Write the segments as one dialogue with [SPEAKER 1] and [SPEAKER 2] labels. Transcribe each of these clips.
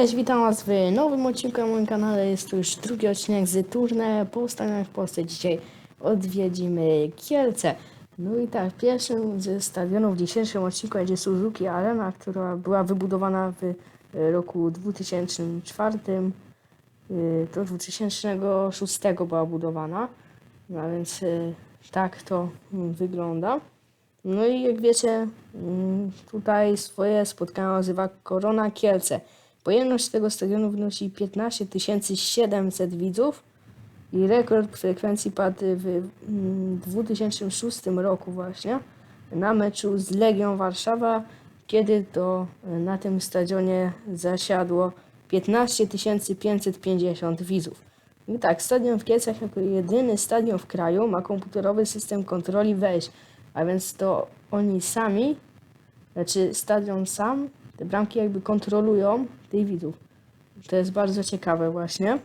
[SPEAKER 1] Cześć, witam was w nowym odcinku na moim kanale. Jest to już drugi odcinek z turne po Stanach w Polsce. Dzisiaj odwiedzimy Kielce. No i tak, pierwszym ze stadionów w dzisiejszym odcinku będzie Suzuki Arena, która była wybudowana w e, roku 2004. e, Do 2006 była budowana. No więc e, tak to mm, wygląda. No i jak wiecie, mm, tutaj swoje spotkanie nazywa Korona Kielce. Pojemność tego stadionu wynosi 15 700 widzów i rekord frekwencji padł w mm, 2006 roku właśnie na meczu z Legią Warszawa, kiedy to e, na tym stadionie zasiadło 15 550 widzów. I tak, stadion w Kielcach jako jedyny stadion w kraju ma komputerowy system kontroli wejść, a więc to oni sami, znaczy stadion sam, te bramki jakby kontrolują tych widzów. To jest bardzo ciekawe właśnie.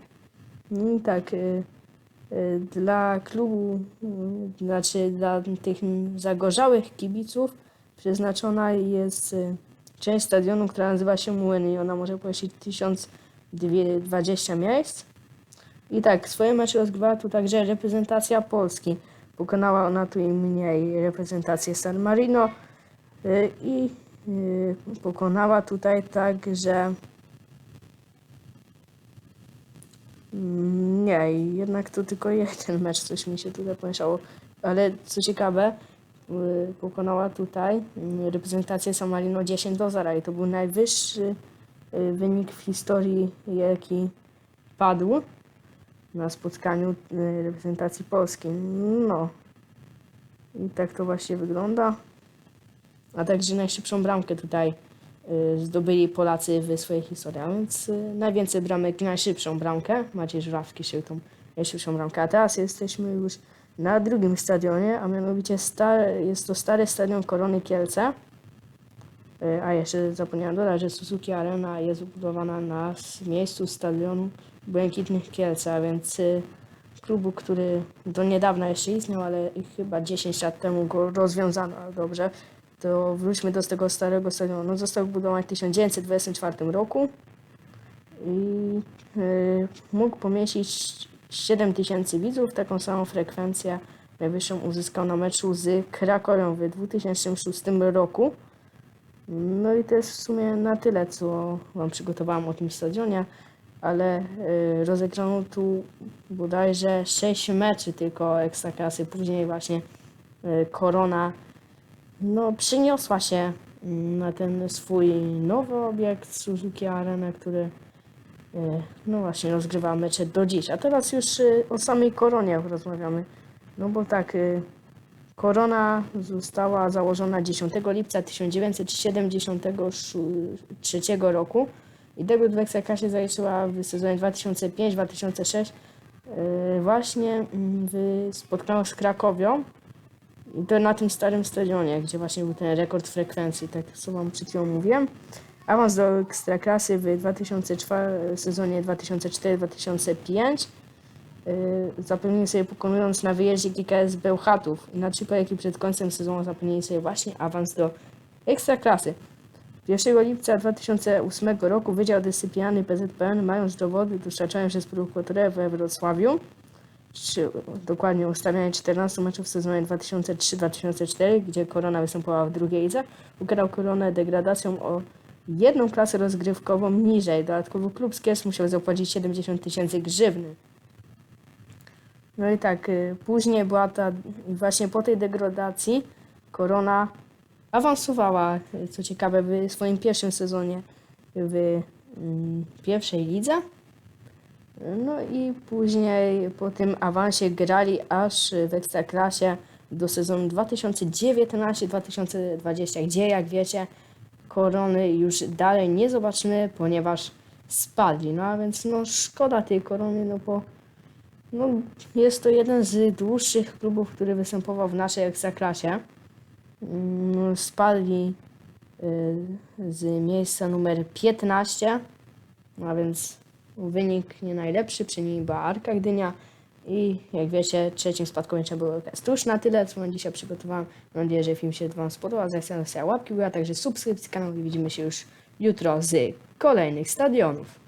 [SPEAKER 1] No i tak, y, y, dla klubu, y, znaczy dla tych zagorzałych kibiców przeznaczona jest y, część stadionu, która nazywa się Młyny i ona może pomieścić 1020 miejsc. I tak, swoje mecze rozgrywała tu także reprezentacja Polski. Pokonała ona tu i mniej reprezentację San Marino y, i pokonała tutaj także Mm, nie, jednak to tylko jeden mecz, coś mi się tutaj pomieszało. Ale co ciekawe, y, pokonała tutaj y, reprezentację San Marino 10 do 0 i to był najwyższy y, wynik w historii, jaki padł na spotkaniu y, reprezentacji Polski. No. I tak to właśnie wygląda. A także najszybszą bramkę tutaj y, zdobyli Polacy w swojej historii. A więc y, najwięcej bramek, najszybszą bramkę. Maciej Żurawski się tą najszybszą bramkę. A teraz jesteśmy już na drugim stadionie, a mianowicie jest to stary stadion Korony Kielce. Y, A jeszcze zapomniałem dodać, że Suzuki Arena jest budowana na miejscu stadionu Błękitnych Kielce, a więc klubu, który do niedawna jeszcze istniał, ale chyba 10 lat temu go rozwiązano, dobrze. To wróćmy do tego starego stadionu. No, został wybudowany w 1924 roku i y, mógł pomieścić 7 tysięcy widzów. Taką samą frekwencję najwyższą uzyskał na meczu z Krakowią w 2006 roku. No i to jest w sumie na tyle, co Wam przygotowałam o tym stadionie, ale y, rozegrano tu bodajże 6 meczy tylko Ekstraklasy. Później właśnie y, Korona no, przyniosła się mm, na ten swój nowy obiekt Suzuki Arena, który y, no właśnie rozgrywa mecze do dziś. A teraz już y, o samej Koronie rozmawiamy. No bo tak, y, Korona została założona 10 lipca 1973 roku i debiut w Ekstraklasie zaliczyła w sezonie 2005-2006 y, właśnie mm, w spotkaniu z Krakowią to na tym starym stadionie, gdzie właśnie był ten rekord frekwencji, tak co wam przed chwilą mówiłem. Awans do Ekstraklasy w 2004, sezonie 2004-2005 y, zapewnili sobie pokonując na wyjeździe GKS Bełchatów. I na trzy kolejki przed końcem sezonu zapewnili sobie właśnie awans do Ekstraklasy. 1 lipca 2008 roku Wydział Dyscyplinarny PZPN, mając dowody dostarczone przez prokuraturę we Wrocławiu, czy dokładnie ustawianie 14 meczów w sezonie 2003-2004, gdzie Korona występowała w drugiej lidze, ukarał Koronę degradacją o jedną klasę rozgrywkową niżej. Dodatkowo klub z Kielc musiał zapłacić 70 tysięcy grzywny. No i tak, y, później była ta, właśnie po tej degradacji Korona awansowała, y, co ciekawe, w swoim pierwszym sezonie w mm, pierwszej lidze. No i później po tym awansie grali aż w Ekstraklasie do sezonu 2019-2020, gdzie jak wiecie korony już dalej nie zobaczymy, ponieważ spadli. No a więc no szkoda tej korony, no bo no, jest to jeden z dłuższych klubów, który występował w naszej Ekstraklasie. Mm, Spadli y, z miejsca numer 15, a więc wynik nie najlepszy, przy nim była Arka Gdynia i jak wiecie, trzecim spadkownikiem był. To już na tyle, co wam dzisiaj przygotowałem. Mam nadzieję, że film się wam spodobał. Zachęcam do łapki, a także subskrypcji kanału i widzimy się już jutro z kolejnych stadionów.